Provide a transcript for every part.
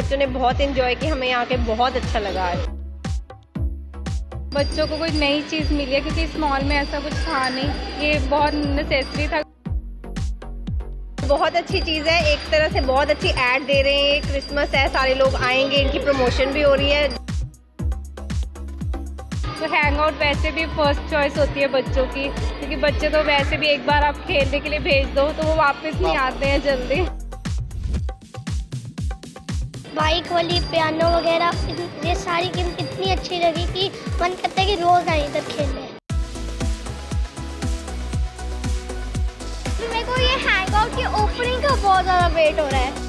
बहुत इंजॉय की हमें यहाँ के बहुत अच्छा लगा आज। बच्चों को कोई नई चीज़ मिली है क्योंकि इस मॉल में ऐसा कुछ था नहीं। ये बहुत नेसेसरी था। बहुत अच्छी चीज़ है एक तरह से बहुत अच्छी ऐड दे रहे हैं क्रिसमस है सारे लोग आएँगे इनकी प्रमोशन भी हो रही है। तो हैंग आउट वैसे भी फ़र्स्ट चॉइस होती है बच्चों की क्योंकि बच्चे तो वैसे भी एक बार आप खेलने के लिए भेज दो तो वो वापस नहीं आते हैं जल्दी। बाइक वाली पियानो वगैरह इन- ये सारी गेम इतनी अच्छी लगी कि मन करता है कि रोज आए इधर खेलने मेरे को ये हैंग आउट की ओपनिंग का बहुत ज़्यादा वेट हो रहा है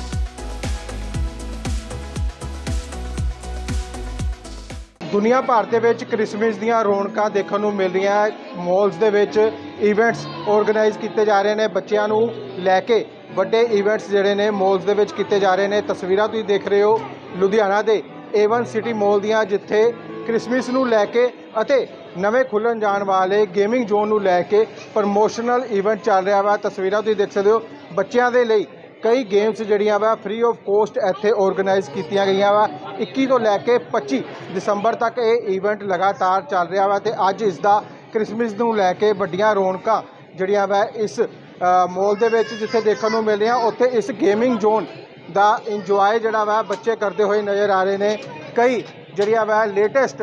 ਦੁਨੀਆ ਭਰ ਦੇ ਵਿੱਚ ਕ੍ਰਿਸਮਸ ਦੀਆਂ ਰੌਣਕਾਂ ਦੇਖਣ ਨੂੰ ਮਿਲ ਰਹੀਆਂ ਹੈ ਮਾਲਸ ਦੇ ਵਿੱਚ ਇਵੈਂਟਸ ਆਰਗੇਨਾਈਜ਼ ਕੀਤੇ ਜਾ ਰਹੇ ਨੇ ਬੱਚਿਆਂ ਨੂੰ ਲੈ ਕੇ ਵੱਡੇ ਇਵੈਂਟਸ ਜਿਹੜੇ ਨੇ ਮਾਲਸ ਦੇ ਵਿੱਚ ਕੀਤੇ ਜਾ ਰਹੇ ਨੇ। ਤਸਵੀਰਾਂ ਤੁਸੀਂ ਦੇਖ ਰਹੇ ਹੋ ਲੁਧਿਆਣਾ ਦੇ A1 ਸਿਟੀ ਮਾਲ ਦੀਆਂ, ਜਿੱਥੇ ਕ੍ਰਿਸਮਸ ਨੂੰ ਲੈ ਕੇ ਅਤੇ ਨਵੇਂ ਖੁੱਲਣ ਜਾਣ ਵਾਲੇ ਗੇਮਿੰਗ ਜ਼ੋਨ ਨੂੰ ਲੈ ਕੇ ਪ੍ਰਮੋਸ਼ਨਲ ਇਵੈਂਟ ਚੱਲ ਰਿਹਾ ਵਾ। ਤਸਵੀਰਾਂ ਤੁਸੀਂ ਦੇਖ ਸਕਦੇ ਹੋ, ਬੱਚਿਆਂ ਦੇ ਲਈ ਕਈ ਗੇਮਸ ਜਿਹੜੀਆਂ ਵਾ ਫ੍ਰੀ ਆਫ ਕੋਸਟ ਇੱਥੇ ਆਰਗੇਨਾਈਜ਼ ਕੀਤੀਆਂ ਗਈਆਂ ਵਾ। 21 ਤੋਂ ਲੈ ਕੇ 25 ਦਸੰਬਰ ਤੱਕ ਇਹ ਇਵੈਂਟ ਲਗਾਤਾਰ ਚੱਲ ਰਿਹਾ ਵਾ ਤੇ ਅੱਜ ਇਸ ਦਾ ਕ੍ਰਿਸਮਸ ਨੂੰ ਲੈ ਕੇ ਵੱਡੀਆਂ ਰੌਣਕਾਂ ਜਿਹੜੀਆਂ ਵਾ ਇਸ मॉल के जिते देखने को मिले हैं ਰਿਹਾ इस गेमिंग जोन का इंजॉय ਇੰਜੋਏ ਜਿਹੜਾ ਵਾ ਬੱਚੇ ਕਰਦੇ ਹੋਏ ਨਜ਼ਰ ਆ ਰਹੇ ਨੇ। ਕਈ ਜਿਹੜੀਆਂ ਵਾ ਲੇਟੈਸਟ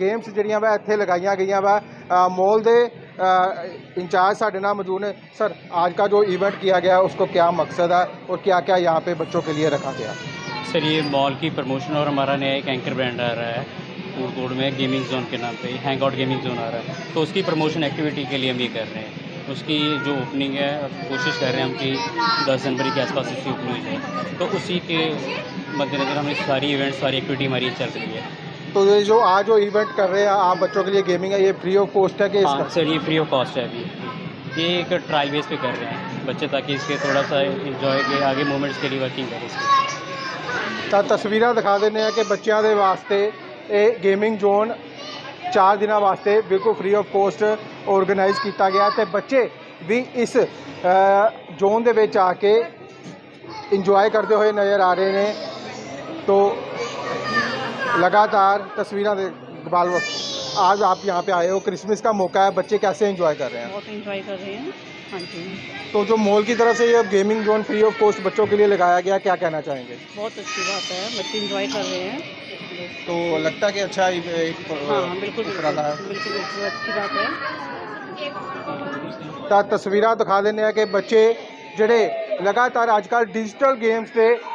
ਗੇਮਸ ਜਿਹੜੀਆਂ ਵਾ ਇੱਥੇ ਲਗਾਈਆਂ ਗਈਆਂ ਵਾ। ਮੋਲ इंचार्ज साढ़े नाम मौजूद है सर आज का जो इवेंट किया गया उसको क्या मकसद है और क्या क्या यहाँ पे बच्चों के लिए रखा गया सर ये मॉल की प्रमोशन और हमारा नया एक एंकर ब्रांड आ रहा है फ़ूड कोर्ट में गेमिंग जोन के नाम पे हैंग आउट गेमिंग जोन आ रहा है तो उसकी प्रमोशन एक्टिविटी के लिए हम ये कर रहे हैं उसकी जो ओपनिंग है अब कोशिश कर रहे हैं हम कि दस जनवरी के आसपास उसकी ओपनिंग हो जाए तो उसी के मद्देनज़र हमें सारी इवेंट सारी एक्टिविटी हमारी चल रही है तो ये जो आज जो इवेंट कर रहे हैं आप बच्चों के लिए गेमिंग है ये फ्री ऑफ कॉस्ट है कि हाँ इसका सर ये फ्री ऑफ कॉस्ट है अभी ये एक ट्रायल बेस पे कर रहे हैं बच्चे ताकि इसके थोड़ा सा इंजॉय के आगे मोमेंट्स के लिए वर्किंग करें इसकी ਤਾਂ ਤਸਵੀਰਾਂ ਦਿਖਾ ਦਿੰਦੇ ਆ ਕਿ ਬੱਚਿਆਂ ਦੇ ਵਾਸਤੇ ਇਹ ਗੇਮਿੰਗ ਜ਼ੋਨ 4 ਦਿਨਾਂ ਵਾਸਤੇ ਬਿਲਕੁਲ ਫ੍ਰੀ ਆਫ ਕੋਸਟ ਆਰਗੇਨਾਈਜ਼ ਕੀਤਾ ਗਿਆ ਤੇ ਬੱਚੇ ਵੀ ਇਸ ਜ਼ੋਨ ਦੇ ਵਿੱਚ ਆ ਕੇ ਇੰਜੋਏ ਕਰਦੇ ਹੋਏ ਨਜ਼ਰ ਆ ਰਹੇ ਨੇ तो लगातार तस्वीरें दे बाल आज आप यहाँ पे आए हो क्रिसमस का मौका है बच्चे कैसे एंजॉय कर रहे हैं बहुत इंजॉय कर रहे हैं हाँ जी तो जो मॉल की तरफ से ये gaming zone free of cost बच्चों के लिए लगाया गया क्या कहना चाहेंगे बहुत अच्छी बात है बच्चे इंजॉय कर रहे हैं तो लगता है कि अच्छा एक बिल्कुल उपराला है। बिल्कुल बिल्कुल अच्छी बात है। ਤਾਂ ਤਸਵੀਰਾਂ ਦਿਖਾ ਦਿੰਨੇ ਆ ਕਿ ਬੱਚੇ ਜਿਹੜੇ ਲਗਾਤਾਰ ਅੱਜਕੱਲ ਡਿਜੀਟਲ ਗੇਮਸ ਤੇ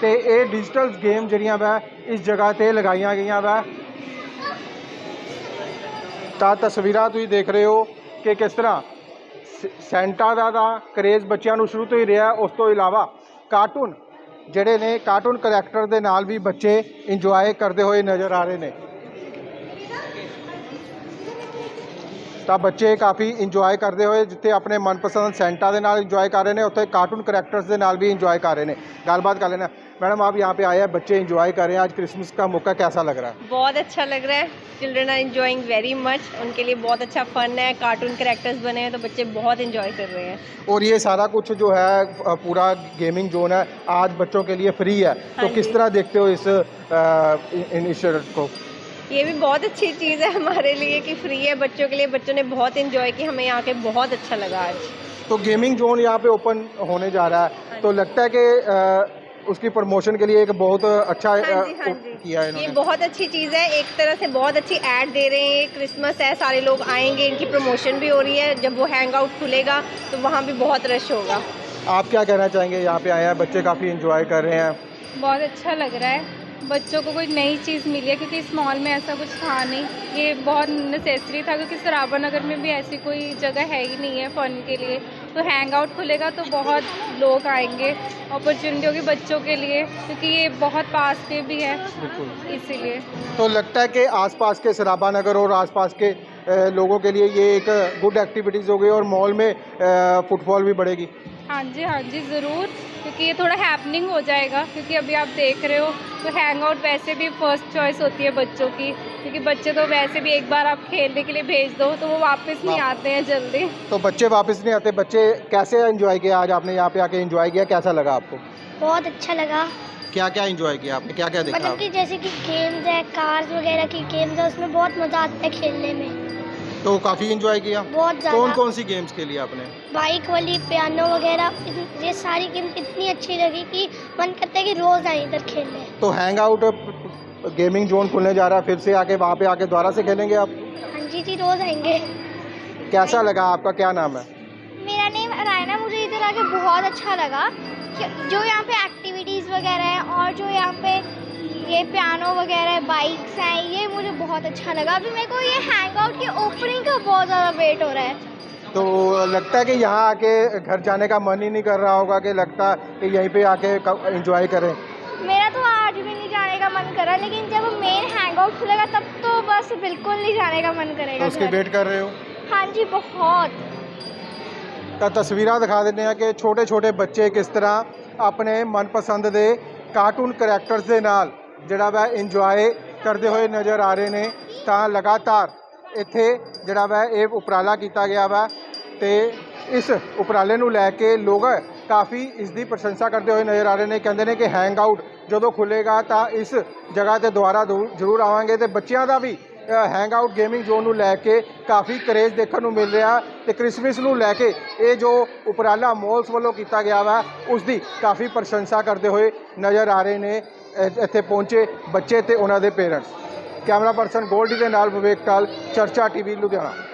ਤੇ ਇਹ ਡਿਜੀਟਲ ਗੇਮ ਜਿਹੜੀਆਂ ਵਾ ਇਸ ਜਗ੍ਹਾ ਤੇ ਲਗਾਈਆਂ ਗਈਆਂ ਵਾ ਤਾਂ ਤਸਵੀਰਾਂ ਤੁਸੀਂ ਦੇਖ ਰਹੇ ਹੋ ਕਿ ਕਿਸ ਤਰ੍ਹਾਂ ਸੈਂਟਾ ਦਾ ਦਾ ਕਰੇਜ਼ ਬੱਚਿਆਂ ਨੂੰ ਸ਼ੁਰੂ ਤੋਂ ਹੀ ਰਿਹਾ ਉਸ ਤੋਂ ਇਲਾਵਾ ਕਾਰਟੂਨ ਜਿਹੜੇ ਨੇ ਕਾਰਟੂਨ ਕਰੈਕਟਰ ਦੇ ਨਾਲ ਵੀ ਬੱਚੇ ਇੰਜੋਏ ਕਰਦੇ ਹੋਏ ਨਜ਼ਰ ਆ ਰਹੇ ਨੇ। ਤਾਂ ਬੱਚੇ ਕਾਫੀ ਇੰਜੋਏ ਕਰਦੇ ਹੋਏ ਜਿੱਥੇ ਆਪਣੇ ਮਨਪਸੰਦ ਸੈਂਟਾ ਦੇ ਨਾਲ ਇੰਜੋਏ ਕਰ ਰਹੇ ਨੇ ਉੱਥੇ ਕਾਰਟੂਨ ਕਰੈਕਟਰਸ ਦੇ ਨਾਲ भी इंजॉय कर रहे हैं ਗੱਲਬਾਤ ਕਰ ਲੈਣਾ मैडम आप यहाँ पे आए हैं बच्चे इंजॉय कर रहे हैं आज क्रिसमस का मौका कैसा लग रहा है बहुत अच्छा लग रहा है children are enjoying very much उनके लिए बहुत अच्छा फन है कार्टून करेक्टर्स बने हैं तो बच्चे बहुत इंजॉय कर रहे हैं और ये सारा कुछ जो है अ, पूरा गेमिंग जोन है आज बच्चों के लिए फ्री है तो हाँ किस जी। तरह देखते हो इस इनिशिएटिव को ये भी बहुत अच्छी चीज़ है हमारे लिए कि फ्री है बच्चों के लिए। बच्चों ने बहुत इंजॉय की हमें यहाँ के बहुत अच्छा लगा आज। तो गेमिंग जोन यहाँ पे ओपन होने जा रहा है। तो लगता है कि उसकी प्रमोशन के लिए एक बहुत अच्छा हाँ जी हाँ जी। किया है ये बहुत अच्छी चीज़ है। एक तरह से बहुत अच्छी ऐड दे रहे हैं। क्रिसमस है सारे लोग आएँगे इनकी प्रमोशन भी हो रही है। जब वो हैंग आउट खुलेगा तो वहाँ भी बहुत रश होगा। आप क्या कहना चाहेंगे? यहाँ पे आए हैं बच्चे काफ़ी इंजॉय कर रहे हैं। बहुत अच्छा लग रहा है। बच्चों को कोई नई चीज़ मिली है क्योंकि इस मॉल में ऐसा कुछ था नहीं। ये बहुत नेसेसरी था क्योंकि सराबा नगर में भी ऐसी कोई जगह है ही नहीं है फ़न के लिए। तो हैंग आउट खुलेगा तो बहुत लोग आएँगे अपॉर्चुनिटी होगी बच्चों के लिए क्योंकि ये बहुत पास पे भी है। इसीलिए। तो लगता है कि आसपास के सराबा नगर और आसपास के लोगों के लिए ये एक गुड एक्टिविटीज़ हो गई और मॉल में फुटफॉल भी बढ़ेगी। हाँ जी हाँ जी ज़रूर क्योंकि ये थोड़ा हैपनिंग हो जाएगा क्योंकि अभी आप देख रहे हो तो हैंग आउट वैसे भी फ़र्स्ट चॉइस होती है बच्चों की क्योंकि बच्चे तो वैसे भी एक बार आप खेलने के लिए भेज दो तो वो वापस नहीं आते हैं जल्दी। तो बच्चे वापस नहीं आते बच्चे कैसे एंजॉय किया आज आपने यहाँ पे आके एंजॉय किया कैसा लगा आपको? बहुत अच्छा लगा। क्या क्या एंजॉय किया आपने क्या क्या देखा मतलब कि जैसे कि गेम्स है कार्स वगैरह की गेम्स है उसमें बहुत मज़ा आता है खेलने में। तो काफ़ी एंजॉय किया। बहुत कौन कौन सी गेम्स खेली आपने? बाइक वाली पियानो वगैरह ये सारी गेम्स इतनी अच्छी लगी कि मन करता है कि रोज़ आए इधर खेलने। तो हैंग आउट गेमिंग जोन खुलने जा रहा है फिर से आके वहाँ पे आके दोबारा से खेलेंगे आप? हाँ जी जी रोज़ आएँगे। कैसा लगा आपका? क्या नाम है? मेरा नेम रायना मुझे इधर आके बहुत अच्छा लगा। जो यहाँ पे एक्टिविटीज़ वगैरह हैं और जो यहाँ पे ये पियानो वगैरह बाइक्स हैं बहुत अच्छा लगा। अभी मेरे को ये हैंग आउट की ओपनिंग का बहुत ज़्यादा वेट हो रहा है। तो लगता है कि यहाँ आके घर जाने का मन ही नहीं कर रहा होगा कि लगता कि यहीं पे आके एंजॉय करें। मेरा तो आज भी नहीं जाने का मन कर रहा लेकिन जब मेन हैंग आउट खुलेगा तब तो बस बिल्कुल नहीं जाने का मन करेगा तो उसकी वेट कर रहे हो? हाँ जी बहुत। का तस्वीर दिखा देने हैं कि छोटे छोटे बच्चे किस तरह अपने मनपसंद के कार्टून करैक्टर्स के नाल जोड़ा वह इंजॉय ਕਰਦੇ ਹੋਏ ਨਜ਼ਰ ਆ ਰਹੇ ਨੇ, ਤਾਂ ਲਗਾਤਾਰ ਇੱਥੇ ਜਿਹੜਾ ਵਾ ਇਹ ਉਪਰਾਲਾ ਕੀਤਾ ਗਿਆ ਵਾ ਤੇ ਇਸ ਉਪਰਾਲੇ ਨੂੰ ਲੈ ਕੇ ਲੋਕ ਕਾਫੀ ਇਸ ਦੀ ਪ੍ਰਸ਼ੰਸਾ ਕਰਦੇ ਹੋਏ ਨਜ਼ਰ ਆ ਰਹੇ ਨੇ, ਕਹਿੰਦੇ ਨੇ ਕਿ ਹੈਂਗ ਆਊਟ ਜਦੋਂ ਖੁੱਲੇਗਾ ਤਾਂ ਇਸ ਜਗ੍ਹਾ ਤੇ ਦੁਬਾਰਾ ਦੂ- ਜ਼ਰੂਰ ਆਵਾਂਗੇ ਤੇ ਬੱਚਿਆਂ ਦਾ ਵੀ ਹੈਂਗ ਆਊਟ ਗੇਮਿੰਗ ਜ਼ੋਨ ਨੂੰ ਲੈ ਕੇ ਕਾਫੀ ਕਰੇਜ਼ ਦੇਖਣ ਨੂੰ ਮਿਲ ਰਿਹਾ ਤੇ ਕ੍ਰਿਸਮਸ ਨੂੰ ਲੈ ਕੇ ਇਹ ਜੋ ਉਪਰਾਲਾ ਮੋਲਸ ਵੱਲੋਂ ਕੀਤਾ ਗਿਆ ਵਾ, ਉਸ ਦੀ ਕਾਫੀ ਪ੍ਰਸ਼ੰਸਾ ਕਰਦੇ ਹੋਏ ਨਜ਼ਰ ਆ ਰਹੇ ਨੇ। ਇੱਥੇ ਪਹੁੰਚੇ ਬੱਚੇ ਤੇ ਉਹਨਾਂ ਦੇ ਪੇਰੈਂਟਸ। ਕੈਮਰਾ ਪਰਸਨ ਗੋਲਡੀ ਦੇ ਨਾਲ ਵਿਵੇਕ ਕਾਲ, ਚਰਚਾ ਟੀਵੀ, ਲੁਧਿਆਣਾ।